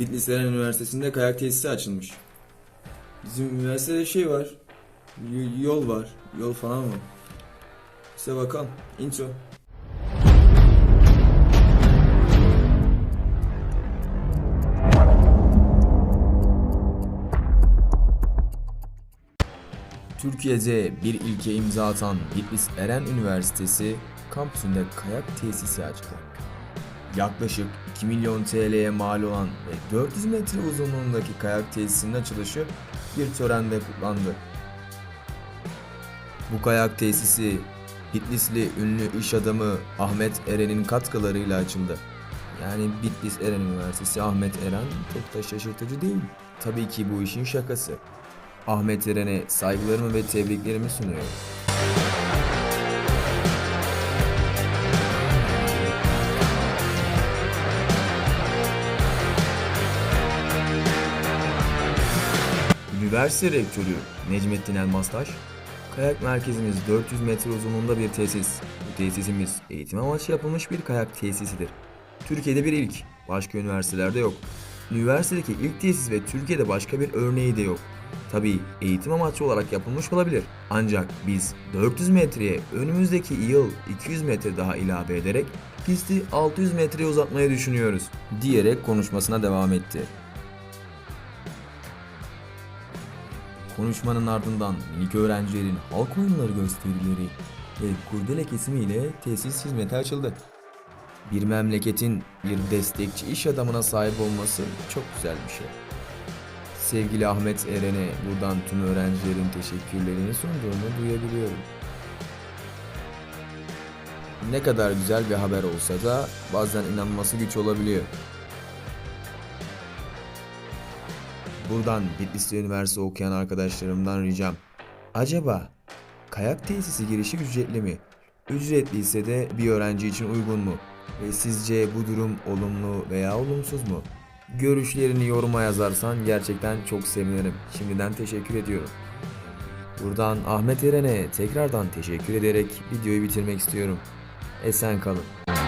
Bitlis Eren Üniversitesi'nde kayak tesisi açılmış. Bizim üniversitede şey var. y- yol var. Yol falan var. İşte bakalım. Intro. Türkiye'de bir ilke imza atan Bitlis Eren Üniversitesi kampüsünde kayak tesisi açtı. Yaklaşık 2 milyon TL'ye mal olan ve 400 metre uzunluğundaki kayak tesisinin açılışı bir törende kutlandı. Bu kayak tesisi Bitlisli ünlü iş adamı Ahmet Eren'in katkılarıyla açıldı. Yani Bitlis Eren Üniversitesi Ahmet Eren çok da şaşırtıcı değil. Tabii ki bu işin şakası. Ahmet Eren'e saygılarımı ve tebriklerimi sunuyorum. Üniversite Rektörü Necmettin Elmastaş, kayak merkezimiz 400 metre uzunluğunda bir tesis. Bu tesisimiz eğitim amaçlı yapılmış bir kayak tesisidir. Türkiye'de bir ilk, başka üniversitelerde yok. Üniversitedeki ilk tesis ve Türkiye'de başka bir örneği de yok. Tabii eğitim amaçlı olarak yapılmış olabilir. Ancak biz 400 metreye önümüzdeki yıl 200 metre daha ilave ederek pisti 600 metreye uzatmayı düşünüyoruz diyerek konuşmasına devam etti. Konuşmanın ardından minik öğrencilerin halk oyunları gösterileri ve kurdele kesimiyle tesis hizmete açıldı. Bir memleketin bir destekçi iş adamına sahip olması çok güzel bir şey. Sevgili Ahmet Eren'e buradan tüm öğrencilerin teşekkürlerini sunduğumu duyabiliyorum. Ne kadar güzel bir haber olsa da bazen inanması güç olabiliyor. Buradan Bitlis'te üniversite okuyan arkadaşlarımdan ricam. Acaba kayak tesisi girişi ücretli mi? Ücretliyse de bir öğrenci için uygun mu? Ve sizce bu durum olumlu veya olumsuz mu? Görüşlerini yoruma yazarsan gerçekten çok sevinirim. Şimdiden teşekkür ediyorum. Buradan Ahmet Eren'e tekrardan teşekkür ederek videoyu bitirmek istiyorum. Esen kalın.